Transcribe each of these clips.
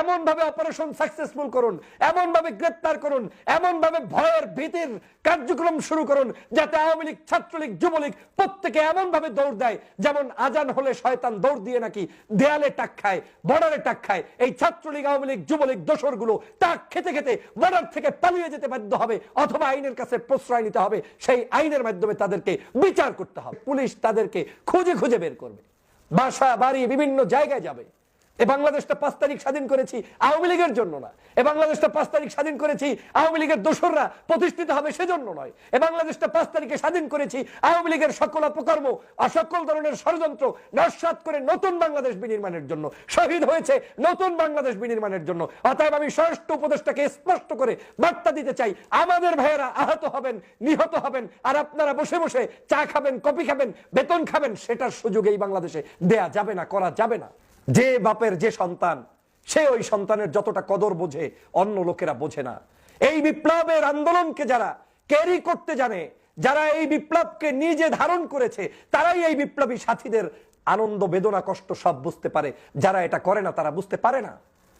এমন ভাবে operation successful করুন এমন ভাবে গ্রেপ্তার করুন এমন ভাবে ভয়ের ভীতির কার্যক্রম শুরু করুন, যাতে আওয়ামী লীগ, ছাত্রলীগ, যুবলীগ প্রত্যেকে এমন ভাবে দৌড় দেয়, যেমন আজান হলে শয়তান দৌড় দিয়ে নাকি দেয়ালে টাক খায়, বর্ডারে টাক খায়। এই ছাত্রলীগ, আওয়ামী লীগ, যুবলীগ দোসরগুলো টাক খেতে খেতে বর্ডার থেকে পালিয়ে যেতে বাধ্য হবে, অথবা আইনের কাছে প্রশ্রয় নিতে হবে। সেই আইনের মাধ্যমে তাদেরকে বিচার করতে হবে। পুলিশ তাদেরকে খুঁজে খুঁজে বের করবে। বাসা, বাড়ি, বিভিন্ন জায়গায় যাবে। এ বাংলাদেশটা পাঁচ তারিখ স্বাধীন করেছি আওয়ামী লীগের জন্য না। এ বাংলাদেশটা পাঁচ তারিখ স্বাধীন করেছি আওয়ামী লীগের দোসররা প্রতিষ্ঠিত হবে সেজন্য নয়। এ বাংলাদেশটা পাঁচ তারিখে স্বাধীন করেছি আওয়ামী লীগের সকল অপকর্ম আর সকল ধরনের ষড়যন্ত্র নস্বাত করে নতুন বাংলাদেশ বিনির্মাণের জন্য। শহীদ হয়েছে নতুন বাংলাদেশ বিনির্মাণের জন্য। অতএব আমি স্বরাষ্ট্র উপদেষ্টাকে স্পষ্ট করে বার্তা দিতে চাই, আমাদের ভাইয়েরা আহত হবেন, নিহত হবেন, আর আপনারা বসে বসে চা খাবেন, কফি খাবেন, বেতন খাবেন, সেটার সুযোগ এই বাংলাদেশে দেয়া যাবে না, করা যাবে না। যে বাপের যে সন্তান, সে ওই সন্তানের যতটা কদর বোঝে, অন্য লোকেরা বোঝে না। এই বিপ্লবের আন্দোলনকে যারা ক্যারি করতে জানে, যারা এই বিপ্লবকে নিজে ধারণ করেছে, তারাই এই বিপ্লবী সাথীদের আনন্দ, বেদনা, কষ্ট সব বুঝতে পারে। যারা এটা করে না, তারা বুঝতে পারে না।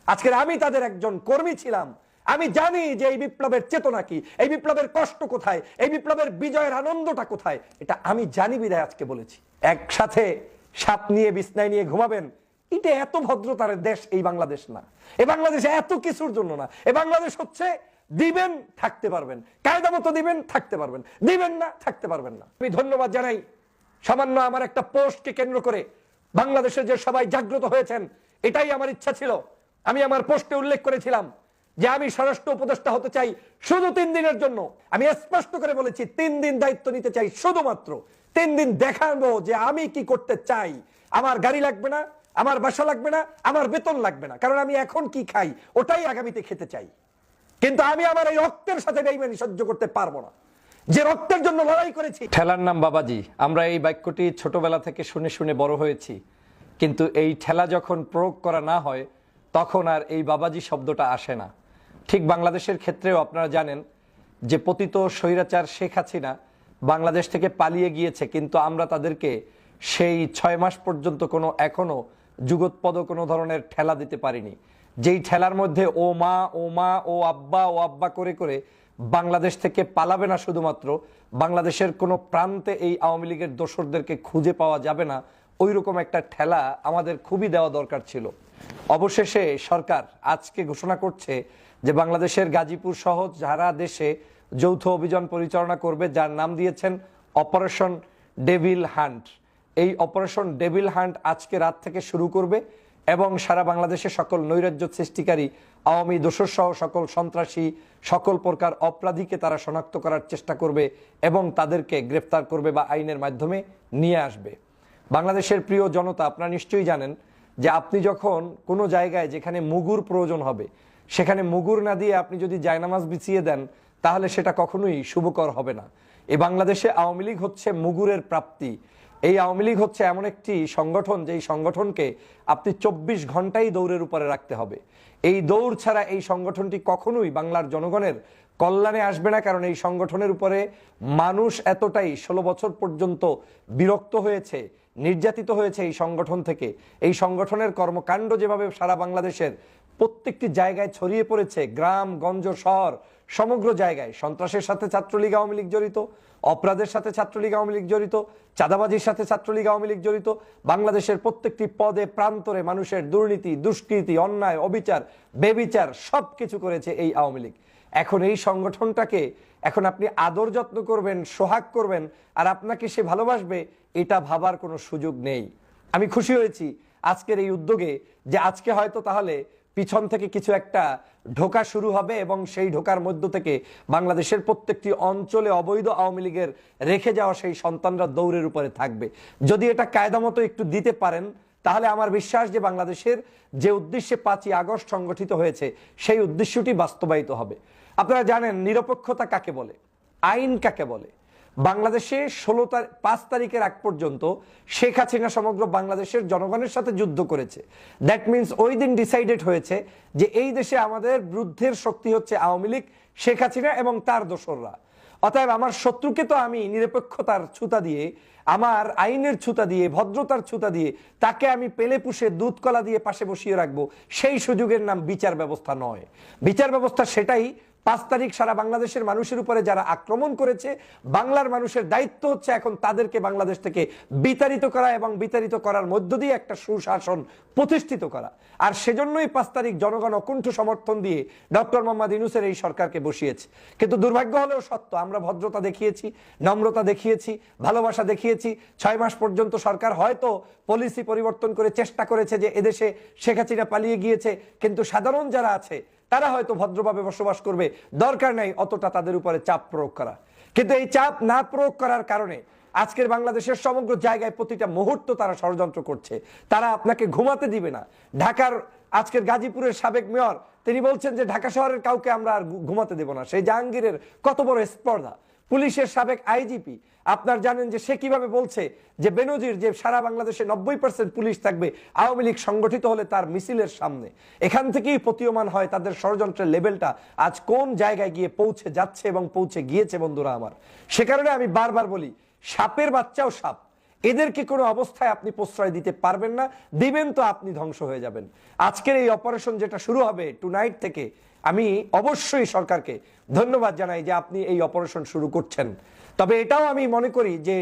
আজকের আমি তাদের একজন কর্মী ছিলাম। আমি জানি যে এই বিপ্লবের চেতনা কি, এই বিপ্লবের কষ্ট কোথায়, এই বিপ্লবের বিজয়ের আনন্দটা কোথায়। এটা আমি জানি বিদায় আজকে বলেছি। একসাথে সাপ নিয়ে, বিছনায় নিয়ে ঘুমাবেন এটা এত ভদ্রতার দেশ, এই বাংলাদেশ না। এই বাংলাদেশ এত কিছুর জন্য না। এই বাংলাদেশ হচ্ছে দিবেন, থাকতে পারবেন। কায়দা মতো দিবেন, থাকতে পারবেন। দিবেন না, থাকতে পারবেন না। আমি ধন্যবাদ জানাই সামান্য আমার একটা পোস্টকে কেন্দ্র করে বাংলাদেশের যে সবাই জাগ্রত হয়েছেন, এটাই আমার ইচ্ছা ছিল। আমি আমার পোস্টে উল্লেখ করেছিলাম যে আমি স্বরাষ্ট্র উপদেষ্টা হতে চাই শুধু তিন দিনের জন্য। আমি স্পষ্ট করে বলেছি, তিন দিন দায়িত্ব নিতে চাই শুধুমাত্র। তিন দিন দেখাবো যে আমি কি করতে চাই। আমার গাড়ি লাগবে না আমার বাসা লাগবে না, আমার বেতন লাগবে না, কারণ আমি এখন কি খাই, ওটাই আগামীতে খেতে চাই। কিন্তু আমি আমার এই রক্তের সাথে বেইমানি সহ্য করতে পারব না। যে রক্তের জন্য লড়াই করেছি। ঠেলার নাম বাবাজি, আমরা এই বাক্যটি ছোটবেলা থেকে শুনে শুনে বড় হয়েছি। কিন্তু এই ঠেলা যখন প্রয়োগ করা না হয়, তখন আর এই বাবাজি শব্দটা আসে না। ঠিক বাংলাদেশের ক্ষেত্রেও আপনারা জানেন যে পতিত স্বৈরাচার শেখ হাসিনা বাংলাদেশ থেকে পালিয়ে গিয়েছে, কিন্তু আমরা তাদেরকে সেই ছয় মাস পর্যন্ত কোনো এখনও যুগোৎপদ কোনো ধরনের ঠেলা দিতে পারিনি। যেই ঠেলার মধ্যে ও মা ও মা, ও আব্বা ও আব্বা করে করে বাংলাদেশ থেকে পালাবে না শুধুমাত্র, বাংলাদেশের কোনো প্রান্তে এই আওয়ামী লীগের দোসরদেরকে খুঁজে পাওয়া যাবে না ওই রকম একটা ঠেলা আমাদের খুবই দেওয়া দরকার ছিল। অবশেষে সরকার আজকে ঘোষণা করছে যে বাংলাদেশের গাজীপুর সহ যারা দেশে যৌথ অভিযান পরিচালনা করবে, যার নাম দিয়েছেন অপারেশন ডেভিল হান্ট। এই অপারেশন ডেভিল হান্ট আজকে রাত থেকে শুরু করবে এবং সারা বাংলাদেশে সকল নৈরাজ্য সৃষ্টিকারী, আওয়ামী দোসর সহ সকল সন্ত্রাসী, সকল প্রকার অপরাধীকে তারা শনাক্ত করার চেষ্টা করবে এবং তাদেরকে গ্রেফতার করবে বা আইনের মাধ্যমে নিয়ে আসবে। বাংলাদেশের প্রিয় জনতা, আপনারা নিশ্চয়ই জানেন যে আপনি যখন কোনো জায়গায় যেখানে মুগুর প্রয়োজন হবে, সেখানে মুগুর না দিয়ে আপনি যদি জায়নামাজ বিছিয়ে দেন, তাহলে সেটা কখনোই শুভকর হবে না। এ বাংলাদেশে আওয়ামী লীগ হচ্ছে মুগুরের প্রাপ্তি। এই আওয়ামী লীগ হচ্ছে এমন একটি সংগঠন যেই সংগঠনকে আপনি চব্বিশ ঘন্টাই দৌড়ের উপরে রাখতে হবে। এই দৌড় ছাড়া এই সংগঠনটি কখনোই বাংলার জনগণের কল্যাণে আসবে না, কারণ এই সংগঠনের উপরে মানুষ এতটাই ষোলো বছর পর্যন্ত বিরক্ত হয়েছে, নির্যাতিত হয়েছে এই সংগঠন থেকে। এই সংগঠনের কর্মকাণ্ড যেভাবে সারা বাংলাদেশের প্রত্যেকটি জায়গায় ছড়িয়ে পড়েছে, গ্রাম, গঞ্জ, শহর, সমগ্র জায়গায়। সন্ত্রাসের সাথে ছাত্রলীগ, আওয়ামী লীগ জড়িত। অপরাধের সাথে ছাত্রলীগ আওয়ামী লীগ জড়িত, চাঁদাবাজির সাথে ছাত্রলীগ আওয়ামী লীগ জড়িত, বাংলাদেশের প্রত্যেকটি পদে প্রান্তরে মানুষের দুর্নীতি, দুষ্কৃতি, অন্যায়, অবিচার, বেবিচার সব কিছু করেছে এই আওয়ামী লীগ। এখন এই সংগঠনটাকে এখন আপনি আদর যত্ন করবেন, সোহাগ করবেন, আর আপনাকে সে ভালোবাসবে, এটা ভাবার কোনো সুযোগ নেই। আমি খুশি হয়েছি আজকের এই উদ্যোগে যে আজকে হয়তো তাহলে পিছন থেকে কিছু একটা ঢোকা শুরু হবে এবং সেই ঢোকার মধ্য থেকে বাংলাদেশের প্রত্যেকটি অঞ্চলে অবৈধ আওয়ামী লীগের রেখে যাওয়া সেই সন্তানরা দৌড়ের উপরে থাকবে। যদি এটা কায়দা মতো একটু দিতে পারেন, তাহলে আমার বিশ্বাস যে বাংলাদেশের যে উদ্দেশ্যে পাঁচই আগস্ট সংগঠিত হয়েছে, সেই উদ্দেশ্যটি বাস্তবায়িত হবে। আপনারা জানেন নিরপেক্ষতা কাকে বলে? আইন কাকে বলে? বাংলাদেশে ষোলো তারিখ পাঁচ তারিখের আগ পর্যন্ত শেখ হাসিনা সমগ্র বাংলাদেশের জনগণের সাথে যুদ্ধ করেছে। দ্যাট মিন্স ওই দিন ডিসাইডেড হয়েছে যে এই দেশে আমাদের বিরুদ্ধের শক্তি হচ্ছে আওয়ামী লীগ, শেখ হাসিনা এবং তার দোসররা। অতএব আমার শত্রুকে তো আমি নিরপেক্ষতার ছুতা দিয়ে, আমার আইনের ছুতা দিয়ে, ভদ্রতার ছুতা দিয়ে, তাকে আমি পেলে পুষে দুধ কলা দিয়ে পাশে বসিয়ে রাখব, সেই সুযোগের নাম বিচার ব্যবস্থা নয়। বিচার ব্যবস্থা সেটাই পাঁচ তারিখ সারা বাংলাদেশের মানুষের উপরে যারা আক্রমণ করেছে, বাংলার মানুষের দায়িত্ব হচ্ছে এখন তাদেরকে বাংলাদেশ থেকে বিতাড়িত করা এবং বিতাড়িত করার মধ্য দিয়ে একটা সুশাসন প্রতিষ্ঠিত করা। আর সেজন্যই পাঁচ তারিখ জনগণ অকুণ্ঠ সমর্থন দিয়ে ডক্টর মোহাম্মদ ইনুসের এই সরকারকে বসিয়েছে। কিন্তু দুর্ভাগ্য হলেও সত্য, আমরা ভদ্রতা দেখিয়েছি, নম্রতা দেখিয়েছি, ভালোবাসা দেখিয়েছি। ছয় মাস পর্যন্ত সরকার হয়তো পলিসি পরিবর্তন করে চেষ্টা করেছে যে এদেশে শেখ হাসিনা পালিয়ে গিয়েছে, কিন্তু সাধারণ যারা আছে তারা হয়তো ভদ্রভাবে বসবাস করবে। দরকার নেই অতটা তাদের উপরে চাপ প্রয়োগ করা। কিন্তু এই চাপ না প্রয়োগ করার কারণে আজকের বাংলাদেশের সমগ্র জায়গায় প্রতিটা মুহূর্ত তারা ষড়যন্ত্র করছে। তারা আপনাকে ঘুমাতে দিবে না। ঢাকার আজকের গাজীপুরের সাবেক মেয়র, তিনি বলছেন যে ঢাকা শহরের কাউকে আমরা আর ঘুমাতে দেব না। সেই জাহাঙ্গীরের কত বড় স্পর্ধা। পুলিশের সাবেক আইজিপি আপনার জানেন যে সে কীভাবে বলছে যে বেনজির যে সারা বাংলাদেশে নব্বই পার্সেন্ট পুলিশ থাকবে, আওয়ামী লীগ সংগঠিত হলে তার মিছিলের সামনে। এখান থেকেই প্রতীয়মান হয় তাদের ষড়যন্ত্রের লেভেলটা আজ কোন জায়গায় গিয়ে পৌঁছে যাচ্ছে এবং পৌঁছে গিয়েছে বন্ধুরা আমার। সে কারণে আমি বারবার বলি, সাপের বাচ্চাও সাপ। এদেরকে কোনো অবস্থায় আপনি প্রশ্রয় দিতে পারবেন না? দিবেন তো আপনি ধ্বংস হয়ে যাবেন। আজকের এই অপারেশন যেটা শুরু হবে টু নাইট থেকে, আমি অবশ্যই সরকারকে ধন্যবাদ জানাই যে আপনি এই অপারেশন শুরু করছেন। তবে এটাও আমি মনে করি যে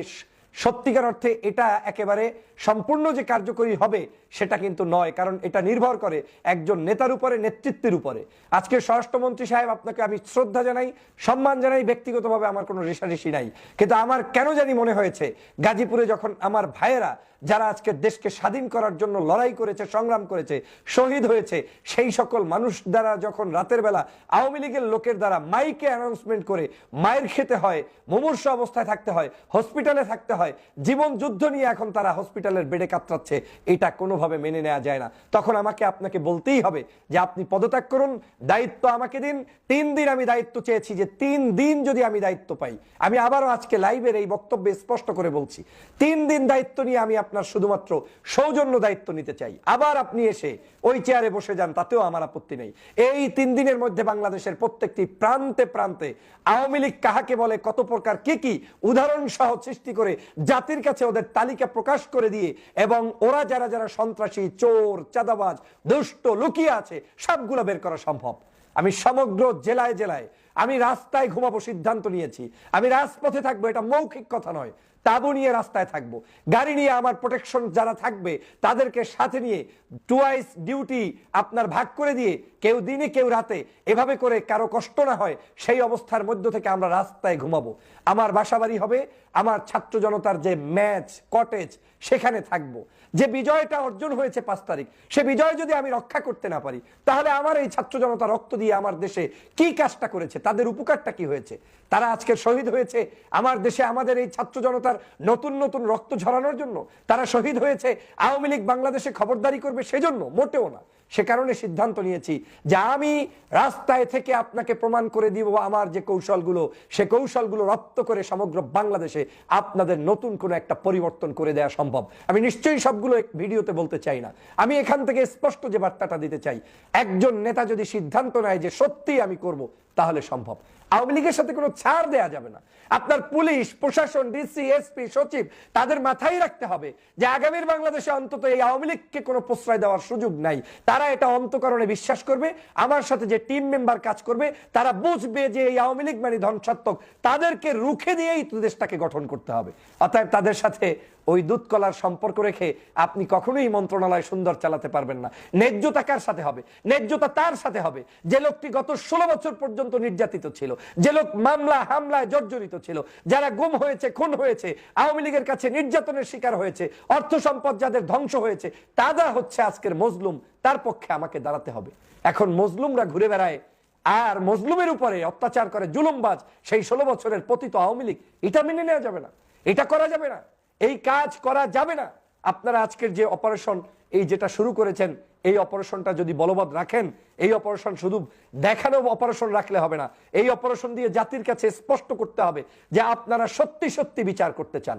সত্যিকার অর্থে এটা একেবারে সম্পূর্ণ যে কার্যকরী হবে, সেটা কিন্তু নয়, কারণ এটা নির্ভর করে একজন নেতার উপরে, নেতৃত্বের উপরে। আজকে স্বরাষ্ট্রমন্ত্রী সাহেব, আপনাকে আমি শ্রদ্ধা জানাই, সম্মান জানাই, ব্যক্তিগতভাবে আমার কোনো রেশারেশি নাই। কিন্তু আমার কেন জানি মনে হয়েছে, গাজীপুরে যখন আমার ভাইয়েরা, যারা আজকে দেশকে স্বাধীন করার জন্য লড়াই করেছে, সংগ্রাম করেছে, শহীদ হয়েছে, সেই সকল মানুষ দ্বারা যখন রাতের বেলা আওয়ামী লীগের লোকের দ্বারা মাইকে অ্যানাউন্সমেন্ট করে মায়ের খেতে হয়, মুমূর্ষ অবস্থায় থাকতে হয় হসপিটালে থাকতে হয়, জীবন যুদ্ধ নিয়ে এখন তারা হসপিটালের বেডে কাতরাচ্ছে, এটা কোনোভাবে মেনে নেওয়া যায় না। তখন আমাকে আপনাকে বলতেই হবে যে, আপনি পদত্যাগ করুন, দায়িত্ব আমাকে দিন। তিন দিন আমি দায়িত্ব চেয়েছি যে, তিন দিন যদি আমি দায়িত্ব পাই, আমি আবারও আজকে লাইভের এই বক্তব্যে স্পষ্ট করে বলছি, তিন দিন দায়িত্ব নিয়ে আমি আপনার শুধুমাত্র সৌজন্য দায়িত্ব নিতে চাই। আবার আপনি এসে ওই চেয়ারে বসে যান, তাতেও আমার আপত্তি নেই। এই তিন দিনের মধ্যে বাংলাদেশের প্রত্যেকটি প্রান্তে প্রান্তে আওয়ামী লীগ কাহাকে বলে, কত প্রকার কি কি উদাহরণ সহ সৃষ্টি করে জাতির কাছে ওদের তালিকা প্রকাশ করে দিয়ে এবং ওরা যারা যারা সন্ত্রাসী, চোর, চাঁদাবাজ, দুষ্ট, লুকিয়ে আছে, সবগুলো বের করা সম্ভব। আমি সমগ্র জেলায় জেলায় আমি রাস্তায় ঘুমাবো, সিদ্ধান্ত নিয়েছি। আমি রাজপথে থাকব, এটা মৌখিক কথা নয়। তাবু নিয়ে রাস্তায় থাকব। গাড়ি নিয়ে আমার প্রোটেকশন যারা থাকবে, তাদেরকে সাথে নিয়ে টুয়াইস ডিউটি আপনার ভাগ করে দিয়ে, কেউ দিনে, কেউ রাতে, এভাবে করে কারও কষ্ট না হয়, সেই অবস্থার মধ্য থেকে আমরা রাস্তায় ঘুমাবো। আমার বাসাবাড়ি হবে, আমার ছাত্র জনতার যে ম্যাচ কটেজ সেখানে থাকব। যে বিজয়টা অর্জন হয়েছে পাঁচ তারিখ, সে বিজয় যদি আমি রক্ষা করতে না পারি, তাহলে আমার এই ছাত্র জনতা রক্ত দিয়ে আমার দেশে কি কাজটা করেছে তাদের উপকারটা কি হয়েছে? তারা আজকে শহীদ হয়েছে আমার দেশে, আমাদের এই ছাত্র জনতার নতুন নতুন রক্ত ঝরানোর জন্য। তারা শহীদ হয়েছে, আওয়ামী লীগ বাংলাদেশে খবরদারি করবে সেজন্য, মোটেও না। সে কারণে সিদ্ধান্ত নিয়েছি যে আমি রাস্তায় থেকে আপনাকে প্রমাণ করে দিব আমার যে কৌশলগুলো, সে কৌশলগুলো রপ্ত করে সমগ্র বাংলাদেশে আপনাদের নতুন কোনো একটা পরিবর্তন করে দেওয়া সম্ভব। আমি নিশ্চয়ই সবগুলো ভিডিওতে বলতে চাই না। আমি এখান থেকে স্পষ্ট যে বার্তাটা দিতে চাই, একজন নেতা যদি সিদ্ধান্ত নেয় যে সত্যি আমি করব তাহলে সম্ভব। আওয়ামী লীগের সাথে কোনো ছাড় দেয়া যাবে না। আপনার পুলিশ, প্রশাসন, ডিসি, এসপি, সচিব, তাদের মাথায় রাখতে হবে যে আগামীর বাংলাদেশে অন্তত এই আওয়ামী লীগকে কোনো প্রশ্রয় দেওয়ার সুযোগ নাই। তারা এটা অন্তকরণে বিশ্বাস করবে, আমার সাথে যে টিম মেম্বার কাজ করবে, তারা বুঝবে যে এই আওয়ামী লীগ মানে ধ্বংসাত্মক। তাদেরকে রুখে দিয়েই তো দেশটাকে গঠন করতে হবে। অতএব তাদের সাথে ওই দুধ কলার সম্পর্ক রেখে আপনি কখনোই মন্ত্রণালয় সুন্দর চালাতে পারবেন না। ন্যায্যতা কার সাথে হবে? ন্যায্যতা তার সাথে হবে। যে লোকটি গত ষোলো বছর পর্যন্ত নির্যাতিত ছিল। যে লোক মামলা, হামলায় জর্জরিত ছিল, যারা গুম হয়েছে, খুন হয়েছে, আওয়ামী লীগের কাছে নির্যাতনের শিকার হয়েছে, অর্থ সম্পদ যাদের ধ্বংস হয়েছে তারা হচ্ছে আজকের মজলুম, তার পক্ষে আমাকে দাঁড়াতে হবে। এখন মজলুমরা ঘুরে বেড়ায়, আর মজলুমের উপরে অত্যাচার করে জুলুমবাজ, সেই ষোলো বছরের পতিত আওয়ামী লীগ। এটা মেনে নেওয়া যাবে না, এটা করা যাবে না, এই কাজ করা যাবে না। আপনারা আজকের যে অপারেশন এই যেটা শুরু করেছেন এই অপারেশনটা যদি বলবৎ রাখেন, এই অপারেশন শুধু দেখানো অপারেশন রাখলে হবে না, এই অপারেশন দিয়ে জাতির কাছে স্পষ্ট করতে হবে যে আপনারা সত্যি সত্যি বিচার করতে চান।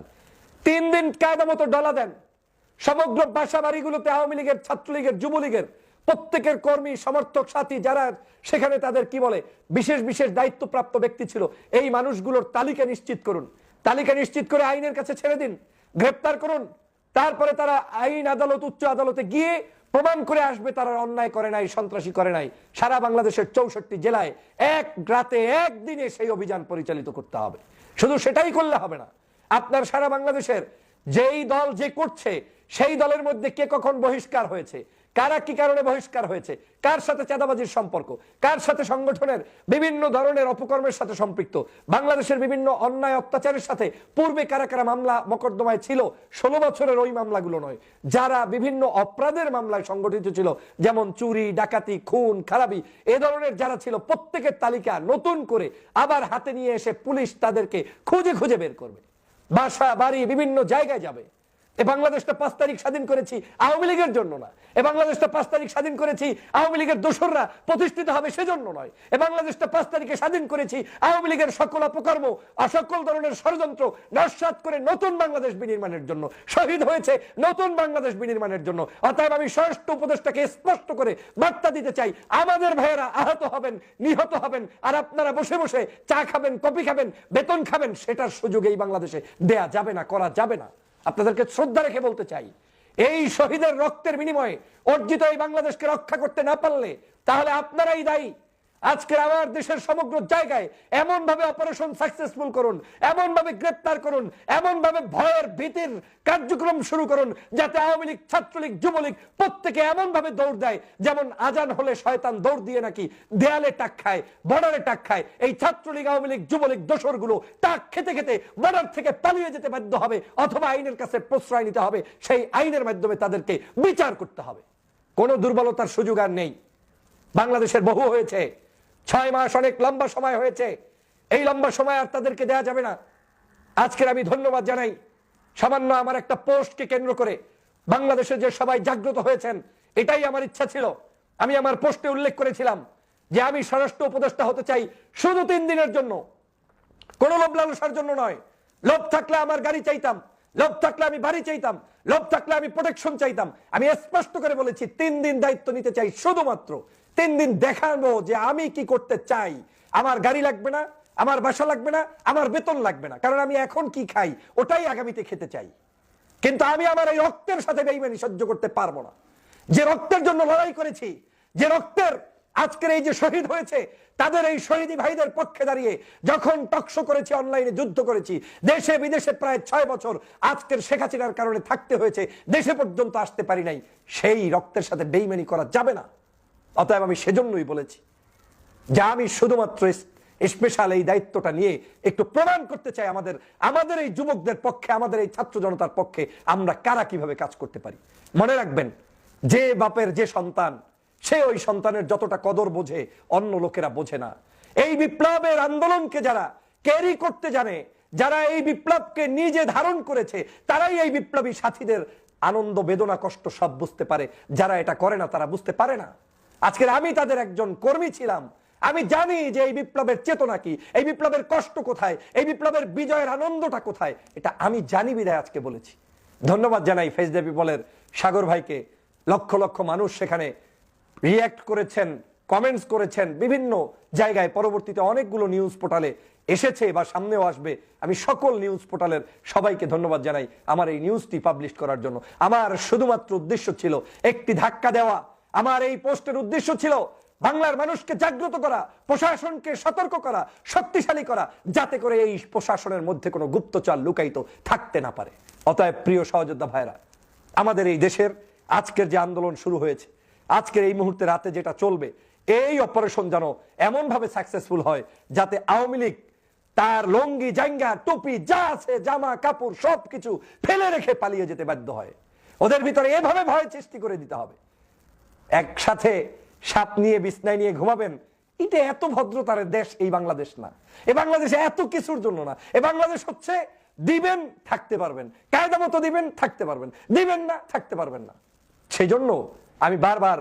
তিন দিন কায়দা মতো ডলা দেন। সমগ্র বাসা বাড়িগুলোতে আওয়ামী লীগের, ছাত্রলীগের, যুবলীগের প্রত্যেকের কর্মী, সমর্থক, সাথী যারা, সেখানে তাদের কি বলে, বিশেষ বিশেষ দায়িত্বপ্রাপ্ত ব্যক্তি ছিল। এই মানুষগুলোর তালিকা নিশ্চিত করুন। তালিকা নিশ্চিত করে আইনের কাছে ছেড়ে দিন। গ্রেপ্তার করুন। তারপরে তারা আইন আদালত, উচ্চ আদালতে গিয়ে প্রমাণ করে আসবে তারা অন্যায় করে নাই, সন্ত্রাসী করে নাই। সারা বাংলাদেশের চৌষট্টি জেলায় এক রাতে একদিনে সেই অভিযান পরিচালিত করতে হবে। শুধু সেটাই করলে হবে না। আপনার সারা বাংলাদেশের যেই দল যে করছে, সেই দলের মধ্যে কে কখন বহিষ্কার হয়েছে কারা কি কারণে বহিষ্কার হয়েছে? কার সাথে চাঁদাবাজির সম্পর্ক? কার সাথে সংগঠনের বিভিন্ন ধরনের অপকর্মের সাথে সম্পৃক্ত? বাংলাদেশের বিভিন্ন অন্যায় অত্যাচারের সাথে পূর্বে কারা কারা মামলা মকদ্দমায় ছিল? ষোলো বছরের ওই মামলাগুলো নয়। যারা বিভিন্ন অপরাধের মামলায় সংগঠিত ছিল, যেমন চুরি, ডাকাতি, খুন, খারাপি, এ ধরনের যারা ছিল, প্রত্যেকের তালিকা নতুন করে আবার হাতে নিয়ে এসে পুলিশ তাদেরকে খুঁজে খুঁজে বের করবে। বাসা, বাড়ি, বিভিন্ন জায়গায় যাবে। এ বাংলাদেশটা পাঁচ তারিখ স্বাধীন করেছি, আওয়ামী লীগের জন্য না। এ বাংলাদেশটা পাঁচ তারিখ স্বাধীন করেছি, আওয়ামী লীগের দোসররা প্রতিষ্ঠিত হবে সেজন্য নয়। এ বাংলাদেশটা পাঁচ তারিখে স্বাধীন করেছি, আওয়ামী লীগের সকল অপকর্ম, অসকল ধরনের ষড়যন্ত্র নস্বাত করে নতুন বাংলাদেশ বিনির্মাণের জন্য, শহীদ হয়েছে নতুন বাংলাদেশ বিনির্মাণের জন্য। অতএব আমি স্বরাষ্ট্র উপদেষ্টাকে স্পষ্ট করে বার্তা দিতে চাই, আমাদের ভাইয়েরা আহত হবেন, নিহত হবেন, আর আপনারা বসে বসে চা খাবেন, কফি খাবেন, বেতন খাবেন, সেটার সুযোগ এই বাংলাদেশে দেয়া যাবে না, করা যাবে না। আপনাদেরকে শ্রদ্ধা রেখে বলতে চাই, এই শহীদের রক্তের বিনিময়ে অর্জিত এই বাংলাদেশকে রক্ষা করতে না পারলে তাহলে আপনারাই দায়ী। আজকে আমার দেশের সমগ্র জায়গায় এমন ভাবে অপারেশন সাকসেসফুল করুন এমন ভাবে গ্রেপ্তার করুন এমন ভাবে ভয়ের ভীতির কার্যক্রম শুরু করুন, যাতে আওয়ামী লীগ, ছাত্রলীগ, যুবলীগ প্রত্যেকে এমন ভাবে দৌড় দেয় যেমন আজান হলে শয়তান দৌড় দিয়ে নাকি দেয়ালে টাক খায়, বর্ডারে টাক খায়। এই ছাত্রলীগ, আওয়ামী লীগ, যুবলীগ দোসরগুলো টাক খেতে খেতে বর্ডার থেকে পালিয়ে যেতে বাধ্য হবে, অথবা আইনের কাছে প্রশ্রয় নিতে হবে, সেই আইনের মাধ্যমে তাদেরকে বিচার করতে হবে। কোনো দুর্বলতার সুযোগ আর নেই। বাংলাদেশের বহু হয়েছে। ছয় মাস অনেক লম্বা সময় হয়েছে। এই লম্বা সময় আর তাদেরকে দেয়া যাবে না। আজকের আমি ধন্যবাদ জানাই। সামান্য আমার একটা পোস্টকে কেন্দ্র করে বাংলাদেশে যে সবাই জাগ্রত হয়েছেন, এটাই আমার ইচ্ছা ছিল। আমি আমার পোস্টে উল্লেখ করেছিলাম যে আমি স্বরাষ্ট্র উপদেষ্টা হতে চাই শুধু তিন দিনের জন্য। কোন লোভ লালসার জন্য নয়। লোভ থাকলে আমার গাড়ি চাইতাম। লোভ থাকলে আমি বাড়ি চাইতাম। লোভ থাকলে আমি প্রোটেকশন চাইতাম। আমি স্পষ্ট করে বলেছি, তিন দিন দায়িত্ব নিতে চাই শুধুমাত্র। তিন দিন দেখাবো যে আমি কি করতে চাই। আমার গাড়ি লাগবে না, আমার বাসা লাগবে না, আমার বেতন লাগবে না, কারণ আমি এখন কি খাই, ওটাই আগামীতে খেতে চাই। কিন্তু আমি আমার এই রক্তের সাথে বেইমানি সহ্য করতে পারব না। যে রক্তের জন্য লড়াই করেছি, যে রক্তের আজকের এই যে শহীদ হয়েছে, তাদের এই শহীদি ভাইদের পক্ষে দাঁড়িয়ে যখন টকশো করেছি, অনলাইনে যুদ্ধ করেছি, দেশে বিদেশে প্রায় ছয় বছর আজকের শেখ হাসিনার কারণে থাকতে হয়েছে, দেশে পর্যন্ত আসতে পারি নাই, সেই রক্তের সাথে বেইমানি করা যাবে না। অতএব আমি সেজন্যই বলেছি যা আমি শুধুমাত্র স্পেশাল এই দায়িত্বটা নিয়ে একটু প্রমাণ করতে চাই আমাদের আমাদের এই যুবকদের পক্ষে, আমাদের এই ছাত্র জনতার পক্ষে আমরা কারা কীভাবে কাজ করতে পারি? মনে রাখবেন, যে বাপের যে সন্তান, সে ওই সন্তানের যতটা কদর বোঝে, অন্য লোকেরা বোঝে না। এই বিপ্লবের আন্দোলনকে যারা ক্যারি করতে জানে, যারা এই বিপ্লবকে নিজে ধারণ করেছে, তারাই এই বিপ্লবী সাথীদের আনন্দ, বেদনা, কষ্ট সব বুঝতে পারে। যারা এটা করে না, তারা বুঝতে পারে না। আজকের আমি তাদের একজন কর্মী ছিলাম। আমি জানি যে এই বিপ্লবের চেতনা কি, এই বিপ্লবের কষ্ট কোথায়, এই বিপ্লবের বিজয়ের আনন্দটা কোথায়, এটা আমি জানি বিদায় আজকে বলেছি। ধন্যবাদ জানাই ফেস বলের সাগর ভাইকে। লক্ষ লক্ষ মানুষ সেখানে রিয়্যাক্ট করেছেন কমেন্টস করেছেন, বিভিন্ন জায়গায়। পরবর্তীতে অনেকগুলো নিউজ পোর্টালে এসেছে বা সামনেও আসবে। আমি সকল নিউজ পোর্টালের সবাইকে ধন্যবাদ জানাই আমার এই নিউজটি পাবলিশ করার জন্য। আমার শুধুমাত্র উদ্দেশ্য ছিল একটি ধাক্কা দেওয়া আমার এই পোস্টের উদ্দেশ্য ছিল বাংলার মানুষকে জাগ্রত করা, প্রশাসনকে সতর্ক করা, শক্তিশালী করা, যাতে করে এই প্রশাসনের মধ্যে কোনো গুপ্তচর লুকায়িত থাকতে না পারে। অতএব প্রিয় সহযোদ্ধা ভাইরা আমাদের এই দেশের আজকের যে আন্দোলন শুরু হয়েছে, আজকের এই মুহূর্তে রাতে যেটা চলবে, এই অপারেশন যেন এমনভাবে সাকসেসফুল হয় যাতে আওয়ামী লীগ তার লঙ্গি জাঙ্গা টুপি, যা আছে, জামা, কাপড়, সবকিছু ফেলে রেখে পালিয়ে যেতে বাধ্য হয়। ওদের ভিতরে এভাবে ভয় সৃষ্টি করে দিতে হবে। একসাথে সাপ নিয়ে, বিছনায় নিয়ে ঘুমাবেন, এটা এত ভদ্রতার দেশ এই বাংলাদেশ না। এ বাংলাদেশে এত কিছুর জন্য না। এ বাংলাদেশ হচ্ছে দিবেন, থাকতে পারবেন। কায়দা মতো দিবেন, থাকতে পারবেন। দিবেন না, থাকতে পারবেন না। সেই জন্য আমি বারবার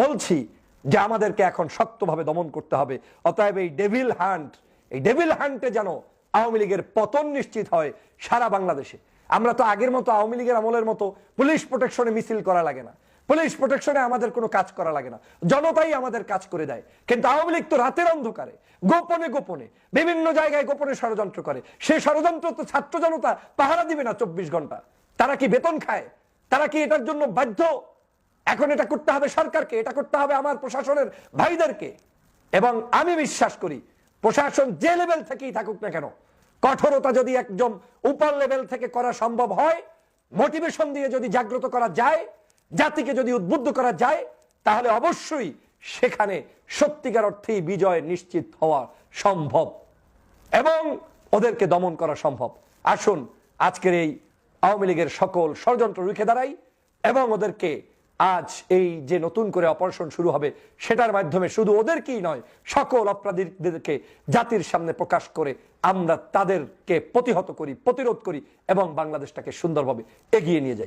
বলছি যে আমাদেরকে এখন শক্তভাবে দমন করতে হবে। অতএব এই ডেভিল হান্ট, এই ডেভিল হান্টে যেন আওয়ামী লীগের পতন নিশ্চিত হয় সারা বাংলাদেশে। আমরা তো আগের মতো আওয়ামী লীগের আমলের মতো পুলিশ প্রোটেকশনে মিছিল করা লাগে না। পুলিশ প্রোটেকশনে আমাদের কোনো কাজ করা লাগে না। জনতাই আমাদের কাজ করে দেয়। কিন্তু আওয়ামী লীগ তো রাতের অন্ধকারে, গোপনে গোপনে, বিভিন্ন জায়গায় গোপনে ষড়যন্ত্র করে। সেই ষড়যন্ত্র তো ছাত্র জনতা পাহারা দিবে না চব্বিশ ঘণ্টা। তারা কি বেতন খায়? তারা কি এটার জন্য বাধ্য? এখন এটা করতে হবে সরকারকে, এটা করতে হবে আমার প্রশাসনের ভাইদেরকে। এবং আমি বিশ্বাস করি, প্রশাসন যে লেভেল থেকেই থাকুক না কেন, কঠোরতা যদি একদম উপর লেভেল থেকে করা সম্ভব হয় মোটিভেশন দিয়ে যদি জাগ্রত করা যায় জাতিকে যদি উদ্বুদ্ধ করা যায়, তাহলে অবশ্যই সেখানে সত্যিকার অর্থেই বিজয় নিশ্চিত হওয়া সম্ভব এবং ওদেরকে দমন করা সম্ভব। আসুন, আজকের এই আওয়ামী লীগের সকল ষড়যন্ত্র রুখে দাঁড়াই এবং ওদেরকে আজ এই যে নতুন করে অপারেশন শুরু হবে, সেটার মাধ্যমে শুধু ওদেরকেই নয়, সকল অপরাধীদেরকে জাতির সামনে প্রকাশ করে আমরা তাদেরকে প্রতিহত করি, প্রতিরোধ করি এবং বাংলাদেশটাকে সুন্দরভাবে এগিয়ে নিয়ে যাই।